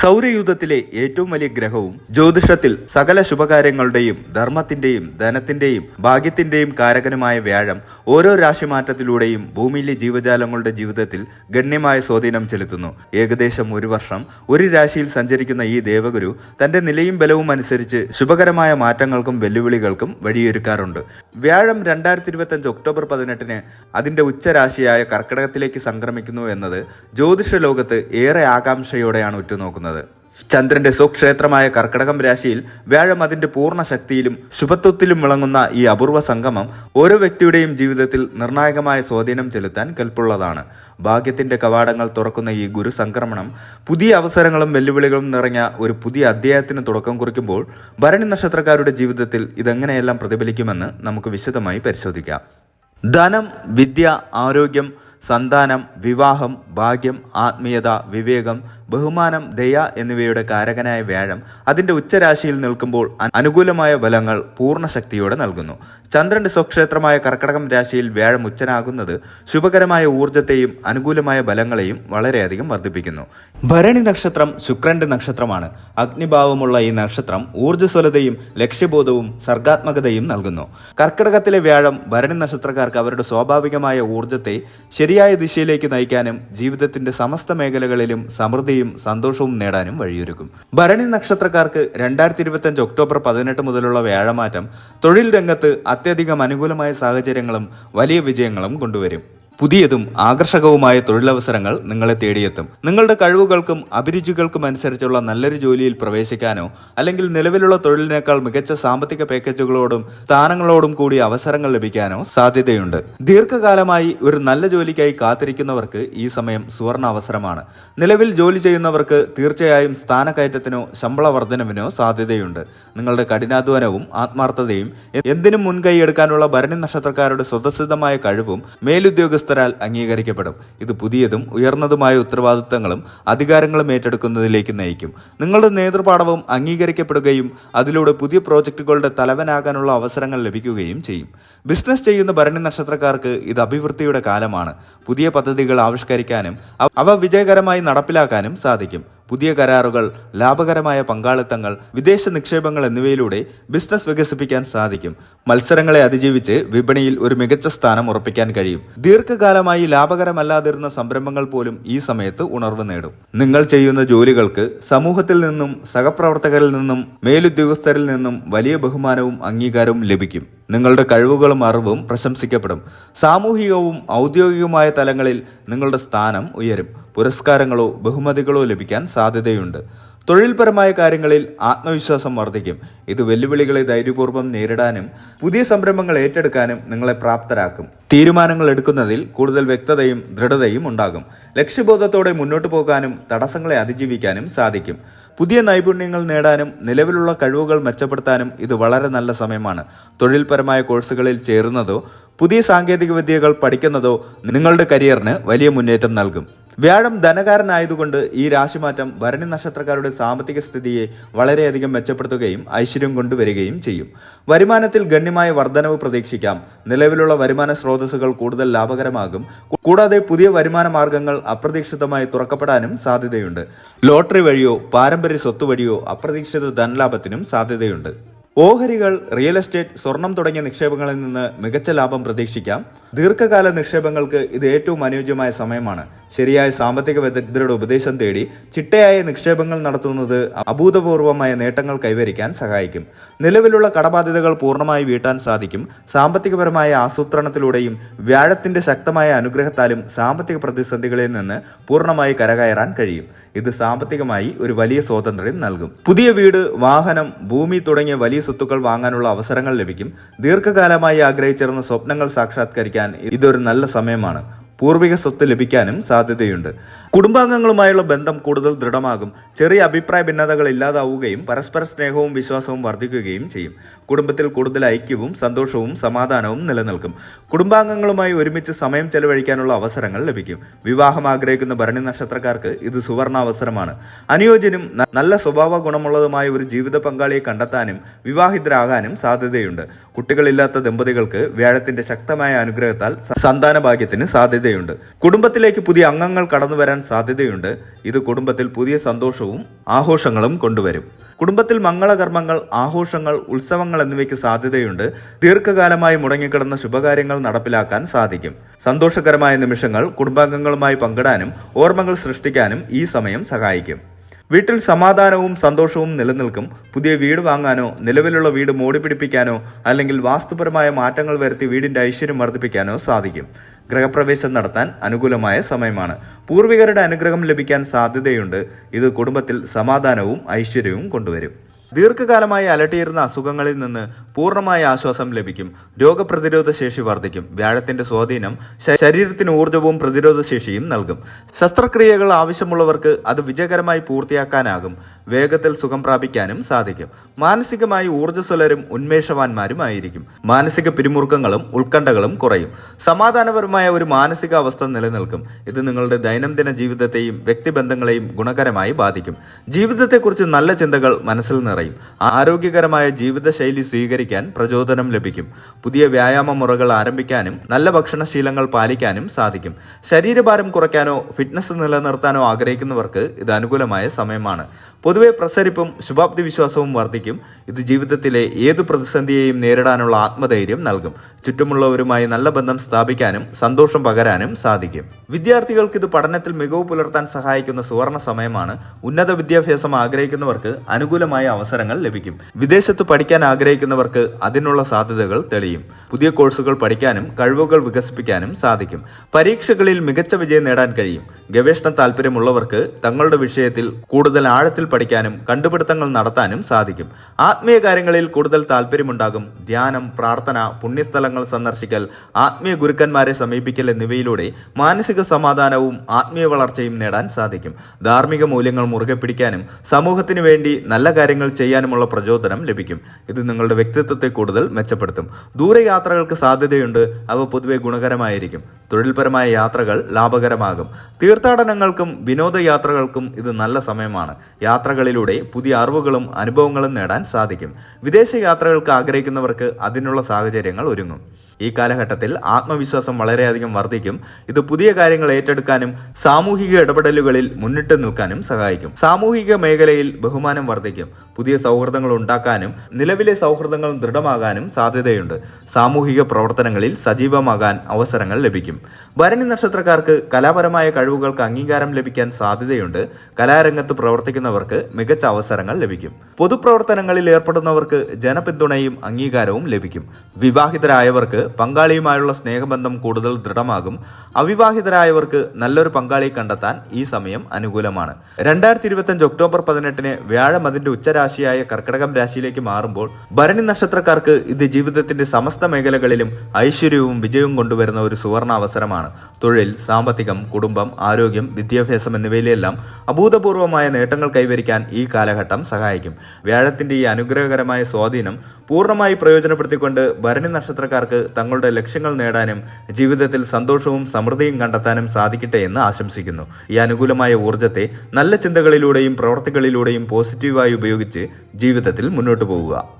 സൗരയൂഥത്തിലെ ഏറ്റവും വലിയ ഗ്രഹവും ജ്യോതിഷത്തിൽ സകല ശുഭകാര്യങ്ങളുടെയും ധർമ്മത്തിന്റെയും ധനത്തിന്റെയും ഭാഗ്യത്തിന്റെയും കാരകനുമായ വ്യാഴം ഓരോ രാശിമാറ്റത്തിലൂടെയും ഭൂമിയിലെ ജീവജാലങ്ങളുടെ ജീവിതത്തിൽ ഗണ്യമായ സ്വാധീനം ചെലുത്തുന്നു. ഏകദേശം ഒരു വർഷം ഒരു രാശിയിൽ സഞ്ചരിക്കുന്ന ഈ ദേവഗുരു തന്റെ നിലയും ബലവും അനുസരിച്ച് ശുഭകരമായ മാറ്റങ്ങൾക്കും വെല്ലുവിളികൾക്കും വഴിയൊരുക്കാറുണ്ട്. വ്യാഴം രണ്ടായിരത്തി ഇരുപത്തി ഒക്ടോബർ പതിനെട്ടിന് അതിന്റെ ഉച്ചരാശിയായ കർക്കിടകത്തിലേക്ക് സംക്രമിക്കുന്നു എന്നത് ജ്യോതിഷ ലോകത്ത് ഏറെ ആകാംക്ഷയോടെയാണ് ഉറ്റുനോക്കുന്നത്. ചന്ദ്രന്റെ സ്വക്ഷേത്രമായ കർക്കടകം രാശിയിൽ വ്യാഴം അതിന്റെ പൂർണ ശക്തിയിലും ശുഭത്വത്തിലും വിളങ്ങുന്ന ഈ അപൂർവ സംഗമം ഓരോ വ്യക്തിയുടെയും ജീവിതത്തിൽ നിർണായകമായ സ്വാധീനം ചെലുത്താൻ കൽപ്പുള്ളതാണ്. ഭാഗ്യത്തിന്റെ കവാടങ്ങൾ തുറക്കുന്ന ഈ ഗുരു സംക്രമണം പുതിയ അവസരങ്ങളും വെല്ലുവിളികളും നിറഞ്ഞ ഒരു പുതിയ അധ്യായത്തിന് തുടക്കം കുറിക്കുമ്പോൾ ഭരണി നക്ഷത്രക്കാരുടെ ജീവിതത്തിൽ ഇതെങ്ങനെയെല്ലാം പ്രതിഫലിക്കുമെന്ന് നമുക്ക് വിശദമായി പരിശോധിക്കാം. ധനം വിദ്യ ആരോഗ്യം സന്താനം വിവാഹം ഭാഗ്യം ആത്മീയത വിവേകം ബഹുമാനം ദയ എന്നിവയുടെ കാരകനായ വ്യാഴം അതിന്റെ ഉച്ചരാശിയിൽ നിൽക്കുമ്പോൾ അനുകൂലമായ ബലങ്ങൾ പൂർണ ശക്തിയോടെ നൽകുന്നു. ചന്ദ്രന്റെ സ്വക്ഷേത്രമായ കർക്കടകം രാശിയിൽ വ്യാഴം ഉച്ചനാകുന്നത് ശുഭകരമായ ഊർജത്തെയും അനുകൂലമായ ബലങ്ങളെയും വളരെയധികം വർദ്ധിപ്പിക്കുന്നു. ഭരണി നക്ഷത്രം ശുക്രന്റെ നക്ഷത്രമാണ്. അഗ്നിഭാവമുള്ള ഈ നക്ഷത്രം ഊർജസ്വലതയും ലക്ഷ്യബോധവും സർഗാത്മകതയും നൽകുന്നു. കർക്കിടകത്തിലെ വ്യാഴം ഭരണി നക്ഷത്രക്കാർക്ക് അവരുടെ സ്വാഭാവികമായ ഊർജത്തെ ശരിയായ ദിശയിലേക്ക് നയിക്കാനും ജീവിതത്തിന്റെ സമസ്ത മേഖലകളിലും സമൃദ്ധിയും സന്തോഷവും നേടാനും വഴിയൊരുക്കും. ഭരണി നക്ഷത്രക്കാർക്ക് രണ്ടായിരത്തി ഇരുപത്തഞ്ച് ഒക്ടോബർ പതിനെട്ട് മുതലുള്ള വ്യാഴമാറ്റം തൊഴിൽ രംഗത്ത് അത്യധികം അനുകൂലമായ സാഹചര്യങ്ങളും വലിയ വിജയങ്ങളും കൊണ്ടുവരും. പുതിയതും ആകർഷകവുമായ തൊഴിലവസരങ്ങൾ നിങ്ങളെ തേടിയെത്തും. നിങ്ങളുടെ കഴിവുകൾക്കും അഭിരുചികൾക്കും അനുസരിച്ചുള്ള നല്ലൊരു ജോലിയിൽ പ്രവേശിക്കാനോ അല്ലെങ്കിൽ നിലവിലുള്ള തൊഴിലിനേക്കാൾ മികച്ച സാമ്പത്തിക പാക്കേജുകളോടും സ്ഥാനങ്ങളോടും കൂടി അവസരങ്ങൾ ലഭിക്കാനോ സാധ്യതയുണ്ട്. ദീർഘകാലമായി ഒരു നല്ല ജോലിക്കായി കാത്തിരിക്കുന്നവർക്ക് ഈ സമയം സുവർണ അവസരമാണ് നിലവിൽ ജോലി ചെയ്യുന്നവർക്ക് തീർച്ചയായും സ്ഥാനക്കയറ്റത്തിനോ ശമ്പള വർധനവിനോ സാധ്യതയുണ്ട്. നിങ്ങളുടെ കഠിനാധ്വാനവും ആത്മാർത്ഥതയും എന്തിനും മുൻകൈ എടുക്കാനുള്ള ഭരണി നക്ഷത്രക്കാരുടെ സ്വതസിദ്ധമായ കഴിവും മേലുദ്യോഗസ്ഥരാൽ അംഗീകരിക്കപ്പെടും. ഇത് പുതിയതും ഉയർന്നതുമായ ഉത്തരവാദിത്തങ്ങളും അധികാരങ്ങളും ഏറ്റെടുക്കുന്നതിലേക്ക് നയിക്കും. നിങ്ങളുടെ നേതൃപാഠവും അംഗീകരിക്കപ്പെടുകയും അതിലൂടെ പുതിയ പ്രോജക്റ്റുകളുടെ തലവനാകാനുള്ള അവസരങ്ങൾ ലഭിക്കുകയും ചെയ്യും. ബിസിനസ് ചെയ്യുന്ന ഭരണി നക്ഷത്രക്കാർക്ക് ഇത് അഭിവൃദ്ധിയുടെ കാലമാണ്. പുതിയ പദ്ധതികൾ ആവിഷ്കരിക്കാനും അവ വിജയകരമായി നടപ്പിലാക്കാനും സാധിക്കും. പുതിയ കരാറുകൾ ലാഭകരമായ പങ്കാളിത്തങ്ങൾ വിദേശ നിക്ഷേപങ്ങൾ എന്നിവയിലൂടെ ബിസിനസ് വികസിപ്പിക്കാൻ സാധിക്കും. മത്സരങ്ങളെ അതിജീവിച്ച് വിപണിയിൽ ഒരു മികച്ച സ്ഥാനം ഉറപ്പിക്കാൻ കഴിയും. ദീർഘകാലമായി ലാഭകരമല്ലാതിരുന്ന സംരംഭങ്ങൾ പോലും ഈ സമയത്ത് ഉണർവ് നേടും. നിങ്ങൾ ചെയ്യുന്ന ജോലികൾക്ക് സമൂഹത്തിൽ നിന്നും സഹപ്രവർത്തകരിൽ നിന്നും മേലുദ്യോഗസ്ഥരിൽ നിന്നും വലിയ ബഹുമാനവും അംഗീകാരവും ലഭിക്കും. നിങ്ങളുടെ കഴിവുകളും അറിവും പ്രശംസിക്കപ്പെടും. സാമൂഹികവും ഔദ്യോഗികവുമായ തലങ്ങളിൽ നിങ്ങളുടെ സ്ഥാനം ഉയരും. പുരസ്കാരങ്ങളോ ബഹുമതികളോ ലഭിക്കാൻ സാധ്യതയുണ്ട്. തൊഴിൽപരമായ കാര്യങ്ങളിൽ ആത്മവിശ്വാസം വർദ്ധിക്കും. ഇത് വെല്ലുവിളികളെ ധൈര്യപൂർവം നേരിടാനും പുതിയ സംരംഭങ്ങൾ ഏറ്റെടുക്കാനും നിങ്ങളെ പ്രാപ്തരാക്കും. തീരുമാനങ്ങൾ എടുക്കുന്നതിൽ കൂടുതൽ വ്യക്തതയും ദൃഢതയും ഉണ്ടാകും. ലക്ഷ്യബോധത്തോടെ മുന്നോട്ട് പോകാനും തടസ്സങ്ങളെ അതിജീവിക്കാനും സാധിക്കും. പുതിയ നൈപുണ്യങ്ങൾ നേടാനും നിലവിലുള്ള കഴിവുകൾ മെച്ചപ്പെടുത്താനും ഇത് വളരെ നല്ല സമയമാണ്. തൊഴിൽപരമായ കോഴ്സുകളിൽ ചേരുന്നതോ പുതിയ സാങ്കേതിക വിദ്യകൾ പഠിക്കുന്നതോ നിങ്ങളുടെ കരിയറിന് വലിയ മുന്നേറ്റം നൽകും. വ്യാഴം ധനകാരനായതുകൊണ്ട് ഈ രാശിമാറ്റം ഭരണി നക്ഷത്രക്കാരുടെ സാമ്പത്തിക സ്ഥിതിയെ വളരെയധികം മെച്ചപ്പെടുത്തുകയും ഐശ്വര്യം കൊണ്ടുവരികയും ചെയ്യും. വരുമാനത്തിൽ ഗണ്യമായ വർധനവ് പ്രതീക്ഷിക്കാം. നിലവിലുള്ള വരുമാന സ്രോതസ്സുകൾ കൂടുതൽ ലാഭകരമാകും. കൂടാതെ പുതിയ വരുമാന മാർഗങ്ങൾ അപ്രതീക്ഷിതമായി തുറക്കപ്പെടാനും സാധ്യതയുണ്ട്. ലോട്ടറി വഴിയോ പാരമ്പര്യ സ്വത്ത് വഴിയോ അപ്രതീക്ഷിത ധനലാഭത്തിനും സാധ്യതയുണ്ട്. ഓഹരികൾ റിയൽ എസ്റ്റേറ്റ് സ്വർണം തുടങ്ങിയ നിക്ഷേപങ്ങളിൽ നിന്ന് മികച്ച ലാഭം പ്രതീക്ഷിക്കാം. ദീർഘകാല നിക്ഷേപങ്ങൾക്ക് ഇത് ഏറ്റവും അനുയോജ്യമായ സമയമാണ്. ശരിയായ സാമ്പത്തിക വിദഗ്ധരുടെ ഉപദേശം തേടി ചിട്ടയായ നിക്ഷേപങ്ങൾ നടത്തുന്നത് അഭൂതപൂർവമായ നേട്ടങ്ങൾ കൈവരിക്കാൻ സഹായിക്കും. നിലവിലുള്ള കടബാധ്യതകൾ പൂർണമായി വീട്ടാൻ സാധിക്കും. സാമ്പത്തികപരമായ ആസൂത്രണത്തിലൂടെയും വ്യാഴത്തിന്റെ ശക്തമായ അനുഗ്രഹത്താലും സാമ്പത്തിക പ്രതിസന്ധികളിൽ നിന്ന് പൂർണമായി കരകയറാൻ കഴിയും. ഇത് സാമ്പത്തികമായി ഒരു വലിയ സ്വാതന്ത്ര്യം നൽകും. പുതിയ വീട് വാഹനം ഭൂമി തുടങ്ങിയ വലിയ സ്വത്തുക്കൾ വാങ്ങാനുള്ള അവസരങ്ങൾ ലഭിക്കും. ദീർഘകാലമായി ആഗ്രഹിച്ചിരുന്ന സ്വപ്നങ്ങൾ സാക്ഷാത്കരിക്കാൻ ഇതൊരു നല്ല സമയമാണ്. പൂർവിക സ്വത്ത് ലഭിക്കാനും സാധ്യതയുണ്ട്. കുടുംബാംഗങ്ങളുമായുള്ള ബന്ധം കൂടുതൽ ദൃഢമാകും. ചെറിയ അഭിപ്രായ ഭിന്നതകൾ ഇല്ലാതാവുകയും പരസ്പര സ്നേഹവും വിശ്വാസവും വർദ്ധിക്കുകയും ചെയ്യും. കുടുംബത്തിൽ കൂടുതൽ ഐക്യവും സന്തോഷവും സമാധാനവും നിലനിൽക്കും. കുടുംബാംഗങ്ങളുമായി ഒരുമിച്ച് സമയം ചെലവഴിക്കാനുള്ള അവസരങ്ങൾ ലഭിക്കും. വിവാഹം ആഗ്രഹിക്കുന്ന ഭരണി നക്ഷത്രക്കാർക്ക് ഇത് സുവർണ അവസരമാണ് അനുയോജ്യനും നല്ല സ്വഭാവ ഗുണമുള്ളതുമായ ഒരു ജീവിത പങ്കാളിയെ കണ്ടെത്താനും വിവാഹിതരാകാനും സാധ്യതയുണ്ട്. കുട്ടികളില്ലാത്ത ദമ്പതികൾക്ക് വ്യാഴത്തിന്റെ ശക്തമായ അനുഗ്രഹത്താൽ സന്താന ഭാഗ്യത്തിന് സാധ്യതയുണ്ട്. സാധ്യതയുണ്ട്. കുടുംബത്തിലേക്ക് പുതിയ അംഗങ്ങൾ കടന്നു വരാൻ സാധ്യതയുണ്ട്. ഇത് കുടുംബത്തിൽ പുതിയ സന്തോഷവും ആഘോഷങ്ങളും കൊണ്ടുവരും. കുടുംബത്തിൽ മംഗളകർമ്മങ്ങൾ ആഘോഷങ്ങൾ ഉത്സവങ്ങൾ എന്നിവയ്ക്ക് സാധ്യതയുണ്ട്. ദീർഘകാലമായി മുടങ്ങിക്കിടന്ന ശുഭകാര്യങ്ങൾ നടപ്പിലാക്കാൻ സാധിക്കും. സന്തോഷകരമായ നിമിഷങ്ങൾ കുടുംബാംഗങ്ങളുമായി പങ്കിടാനും ഓർമ്മകൾ സൃഷ്ടിക്കാനും ഈ സമയം സഹായിക്കും. വീട്ടിൽ സമാധാനവും സന്തോഷവും നിലനിൽക്കും. പുതിയ വീട് വാങ്ങാനോ നിലവിലുള്ള വീട് മോടിപ്പിടിപ്പിക്കാനോ അല്ലെങ്കിൽ വാസ്തുപരമായ മാറ്റങ്ങൾ വരുത്തി വീടിന്റെ ഐശ്വര്യം വർദ്ധിപ്പിക്കാനോ സാധിക്കും. ഗ്രഹപ്രവേശം നടത്താൻ അനുകൂലമായ സമയമാണ്. പൂർവികരുടെ അനുഗ്രഹം ലഭിക്കാൻ സാധ്യതയുണ്ട്. ഇത് കുടുംബത്തിൽ സമാധാനവും ഐശ്വര്യവും കൊണ്ടുവരും. ദീർഘകാലമായി അലട്ടിയിരുന്ന അസുഖങ്ങളിൽ നിന്ന് പൂർണമായ ആശ്വാസം ലഭിക്കും. രോഗപ്രതിരോധ ശേഷി വർദ്ധിക്കും. വ്യാഴത്തിന്റെ സ്വാധീനം ശരീരത്തിന് ഊർജവും പ്രതിരോധ ശേഷിയും നൽകും. ശസ്ത്രക്രിയകൾ ആവശ്യമുള്ളവർക്ക് അത് വിജയകരമായി പൂർത്തിയാക്കാനാകും. വേഗത്തിൽ സുഖം പ്രാപിക്കാനും സാധിക്കും. മാനസികമായി ഊർജസ്വലരും ഉന്മേഷവാന്മാരുമായിരിക്കും. മാനസിക പിരിമുറുക്കങ്ങളും ഉത്കണ്ഠകളും കുറയും. സമാധാനപരമായ ഒരു മാനസികാവസ്ഥ നിലനിൽക്കും. ഇത് നിങ്ങളുടെ ദൈനംദിന ജീവിതത്തെയും വ്യക്തിബന്ധങ്ങളെയും ഗുണകരമായി ബാധിക്കും. ജീവിതത്തെക്കുറിച്ച് നല്ല ചിന്തകൾ മനസ്സിൽ നിറയും ആരോഗ്യകരമായ ജീവിതശൈലി സ്വീകരിക്കാൻ പ്രചോദനം ലഭിക്കും. പുതിയ വ്യായാമ മുറകൾ ആരംഭിക്കാനും നല്ല ഭക്ഷണശീലങ്ങൾ പാലിക്കാനും സാധിക്കും. ശരീരഭാരം കുറയ്ക്കാനോ ഫിറ്റ്നസ് നിലനിർത്താനോ ആഗ്രഹിക്കുന്നവർക്ക് ഇത് അനുകൂലമായ സമയമാണ്. പൊതുവെ പ്രസരിപ്പും ശുഭാപ്തി വിശ്വാസവും വർദ്ധിക്കും. ഇത് ജീവിതത്തിലെ ഏത് പ്രതിസന്ധിയെയും നേരിടാനുള്ള ആത്മധൈര്യം നൽകും. ചുറ്റുമുള്ളവരുമായി നല്ല ബന്ധം സ്ഥാപിക്കാനും സന്തോഷം പകരാനും സാധിക്കും. വിദ്യാർത്ഥികൾക്ക് ഇത് പഠനത്തിൽ മികവ് പുലർത്താൻ സഹായിക്കുന്ന സുവർണ സമയമാണ്. ഉന്നത വിദ്യാഭ്യാസം ആഗ്രഹിക്കുന്നവർക്ക് അനുകൂലമായ അവസരങ്ങൾ ലഭിക്കും. വിദേശത്ത് പഠിക്കാൻ ആഗ്രഹിക്കുന്നവർക്ക് അതിനുള്ള സാധ്യതകൾ തെളിയും. പുതിയ കോഴ്സുകൾ പഠിക്കാനും കഴിവുകൾ വികസിപ്പിക്കാനും സാധിക്കും. പരീക്ഷകളിൽ മികച്ച വിജയം നേടാൻ കഴിയും. ഗവേഷണ താല്പര്യമുള്ളവർക്ക് തങ്ങളുടെ വിഷയത്തിൽ കൂടുതൽ ആഴത്തിൽ പഠിക്കാനും കണ്ടുപിടുത്തങ്ങൾ നടത്താനും സാധിക്കും. ആത്മീയ കാര്യങ്ങളിൽ കൂടുതൽ താല്പര്യമുണ്ടാകും ധ്യാനം പ്രാർത്ഥന പുണ്യസ്ഥലങ്ങൾ സന്ദർശിക്കൽ ആത്മീയ ഗുരുക്കന്മാരെ സമീപിക്കൽ എന്നിവയിലൂടെ മാനസിക സമാധാനവും ആത്മീയ വളർച്ചയും നേടാൻ സാധിക്കും. ധാർമ്മിക മൂല്യങ്ങൾ മുറുകെ പിടിക്കാനും സമൂഹത്തിന് വേണ്ടി നല്ല കാര്യങ്ങൾ ചെയ്യാനുമുള്ള പ്രചോദനം ലഭിക്കും. ഇത് നിങ്ങളുടെ വ്യക്തിത്വത്തെ കൂടുതൽ മെച്ചപ്പെടുത്തും. ദൂരയാത്രകൾക്ക് സാധ്യതയുണ്ട്. അവ പൊതുവെ ഗുണകരമായിരിക്കും. തൊഴിൽപരമായ യാത്രകൾ ലാഭകരമാകും. തീർത്ഥാടനങ്ങൾക്കും വിനോദയാത്രകൾക്കും ഇത് നല്ല സമയമാണ്. യാത്രകളിലൂടെ പുതിയ അറിവുകളും അനുഭവങ്ങളും നേടാൻ സാധിക്കും. വിദേശ യാത്രകൾക്ക് ആഗ്രഹിക്കുന്നവർക്ക് അതിനുള്ള സാഹചര്യങ്ങൾ ഒരുങ്ങും. ഈ കാലഘട്ടത്തിൽ ആത്മവിശ്വാസം വളരെയധികം വർദ്ധിക്കും. ഇത് പുതിയ കാര്യങ്ങൾ ഏറ്റെടുക്കാനും സാമൂഹിക ഇടപെടലുകളിൽ മുന്നിട്ട് നിൽക്കാനും സഹായിക്കും. സാമൂഹിക മേഖലയിൽ ബഹുമാനം വർദ്ധിക്കും. പുതിയ സൗഹൃദങ്ങൾ ഉണ്ടാക്കാനും നിലവിലെ സൗഹൃദങ്ങൾ ദൃഢമാകാനും സാധ്യതയുണ്ട്. സാമൂഹിക പ്രവർത്തനങ്ങളിൽ സജീവമാകാൻ അവസരങ്ങൾ ലഭിക്കും. ഭരണി നക്ഷത്രക്കാർക്ക് കലാപരമായ കഴിവുകൾക്ക് അംഗീകാരം ലഭിക്കാൻ സാധ്യതയുണ്ട്. കലാരംഗത്ത് പ്രവർത്തിക്കുന്നവർക്ക് മികച്ച അവസരങ്ങൾ ലഭിക്കും. പൊതുപ്രവർത്തനങ്ങളിൽ ഏർപ്പെടുന്നവർക്ക് ജനപിന്തുണയും അംഗീകാരവും ലഭിക്കും. വിവാഹിതരായവർക്ക് പങ്കാളിയുമായുള്ള സ്നേഹബന്ധം കൂടുതൽ ദൃഢമാകും. അവിവാഹിതരായവർക്ക് നല്ലൊരു പങ്കാളിയെ കണ്ടെത്താൻ ഈ സമയം അനുകൂലമാണ്. രണ്ടായിരത്തി ഇരുപത്തഞ്ച് ഒക്ടോബർ പതിനെട്ടിന് വ്യാഴം അതിന്റെ ഉച്ചരാശിയായ കർക്കടകം രാശിയിലേക്ക് മാറുമ്പോൾ ഭരണി നക്ഷത്രക്കാർക്ക് ഇത് ജീവിതത്തിന്റെ സമസ്ത മേഖലകളിലും ഐശ്വര്യവും വിജയവും കൊണ്ടുവരുന്ന ഒരു സുവർണ അവസരമാണ്. തൊഴിൽ സാമ്പത്തികം കുടുംബം ആരോഗ്യം വിദ്യാഭ്യാസം എന്നിവയിലെല്ലാം അഭൂതപൂർവമായ നേട്ടങ്ങൾ കൈവരിക്കാൻ ഈ കാലഘട്ടം സഹായിക്കും. വ്യാഴത്തിന്റെ ഈ അനുഗ്രഹകരമായ സ്വാധീനം പൂർണമായി പ്രയോജനപ്പെടുത്തിക്കൊണ്ട് ഭരണി നക്ഷത്രക്കാർക്ക് തങ്ങളുടെ ലക്ഷ്യങ്ങൾ നേടാനും ജീവിതത്തിൽ സന്തോഷവും സമൃദ്ധിയും കണ്ടെത്താനും സാധിക്കട്ടെ എന്ന് ആശംസിക്കുന്നു. ഈ അനുകൂലമായ ഊർജത്തെ നല്ല ചിന്തകളിലൂടെയും പ്രവർത്തികളിലൂടെയും പോസിറ്റീവായി ഉപയോഗിച്ച് ജീവിതത്തിൽ മുന്നോട്ട് പോവുക.